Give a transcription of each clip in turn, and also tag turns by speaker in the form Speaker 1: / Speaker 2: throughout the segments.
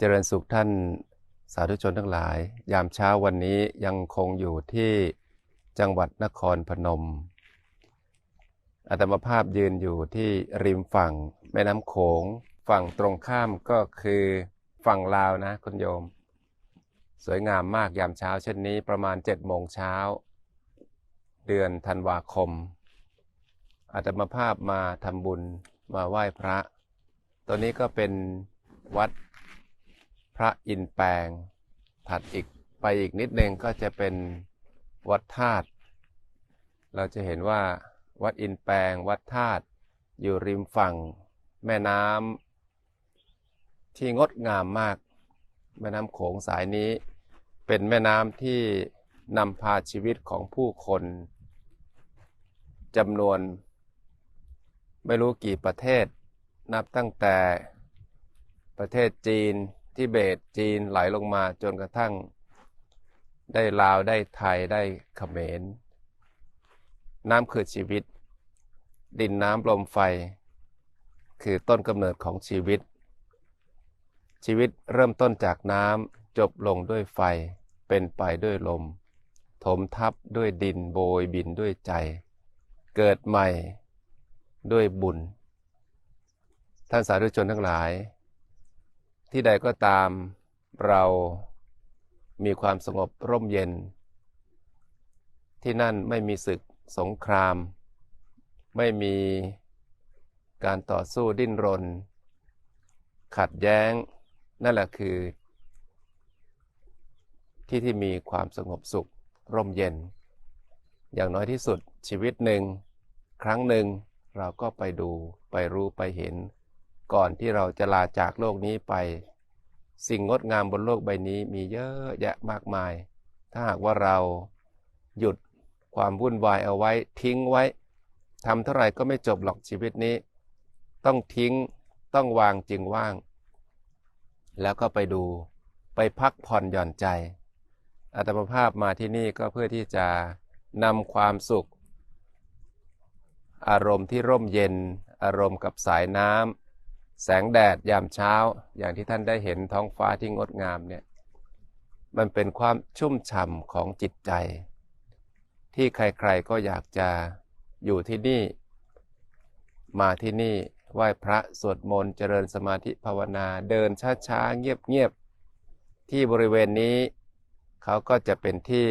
Speaker 1: เจริญสุขท่านสาธุชนทั้งหลาย ยามเช้าวันนี้ยังคงอยู่ที่จังหวัดนครพนมอาตมาภาพยืนอยู่ที่ริมฝั่งแม่น้ำโขง ฝั่งตรงข้ามก็คือฝั่งลาวนะคุณโยม สวยงามมากยามเช้าเช่นนี้ประมาณ7โมงเช้า เดือนธันวาคมอาตมาภาพมาทำบุญมาไหว้พระ ตัวนี้ก็เป็นวัด พระอินแปลง ถัดอีกไปอีกนิดนึงก็จะเป็นวัดธาตุเราจะเห็นว่าวัดอินแปลงวัดธาตุอยู่ริมฝั่ง แม่น้ำที่งดงามมาก แม่น้ำโขงสายนี้เป็นแม่น้ำที่นำพาชีวิตของผู้คนจำนวน ไม่รู้กี่ประเทศ นับตั้งแต่ประเทศจีน ทิเบตจีนไหลลงมาจนกระทั่ง ได้ลาวได้ไทยได้เขมร น้ำคือชีวิต ดินน้ำลมไฟ คือต้นกำเนิดของชีวิต ชีวิตเริ่มต้นจากน้ำจบลงด้วยไฟ เป็นไปด้วยลม ถมทับด้วยดินโบยบินด้วยใจ เกิดใหม่ด้วยบุญ ท่านสาธุชนทั้งหลาย ที่ใดก็ตามเรามีความสงบร่มเย็น ที่นั่นไม่มีศึกสงคราม ไม่มีการต่อสู้ดิ้นรน ขัดแย้ง นั่นแหละคือ ที่ที่มีความสงบสุขร่มเย็น อย่างน้อยที่สุดชีวิตหนึ่ง ครั้งหนึ่งเราก็ไปดูไปรู้ไปเห็น ก่อนที่เราจะลาจากโลกนี้ไป สิ่งงดงามบนโลกใบนี้มีเยอะแยะมากมาย ถ้าหากว่าเราหยุดความวุ่นวายเอาไว้ทิ้งไว้ทำเท่าไหร่ก็ไม่จบหรอกชีวิตนี้ ต้องทิ้งต้องวางจึงว่าง แล้วก็ไปดูไปพักผ่อนหย่อนใจอาตมาภาพมาที่นี่ก็เพื่อที่จะนำความสุข อารมณ์ที่ร่มเย็น อารมณ์กับสายน้ำ แสงแดดยามเช้า อย่างที่ท่านได้เห็นท้องฟ้าที่งดงามเนี่ยมันเป็นความชุ่มฉ่ำของจิตใจ ที่ใครๆก็อยากจะอยู่ที่นี่ มาที่นี่ไหว้พระสวดมนต์เจริญสมาธิภาวนาเดินช้าๆ เงียบๆ ที่บริเวณนี้ เขาก็จะเป็นที่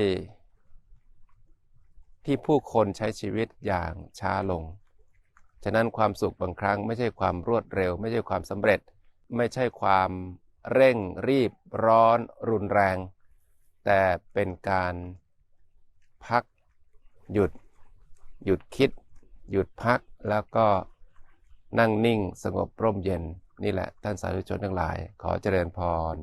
Speaker 1: ที่ผู้คนใช้ชีวิตอย่างช้าลง ฉะนั้นความสุขบางครั้งไม่ใช่ความรวดเร็ว ไม่ใช่ความสำเร็จ ไม่ใช่ความเร่งรีบร้อน รุนแรง แต่เป็นการพักหยุด หยุดคิด หยุดพักแล้วก็นั่งนิ่งสงบร่มเย็น นี่แหละท่านสาธุชนทั้งหลาย ขอเจริญพร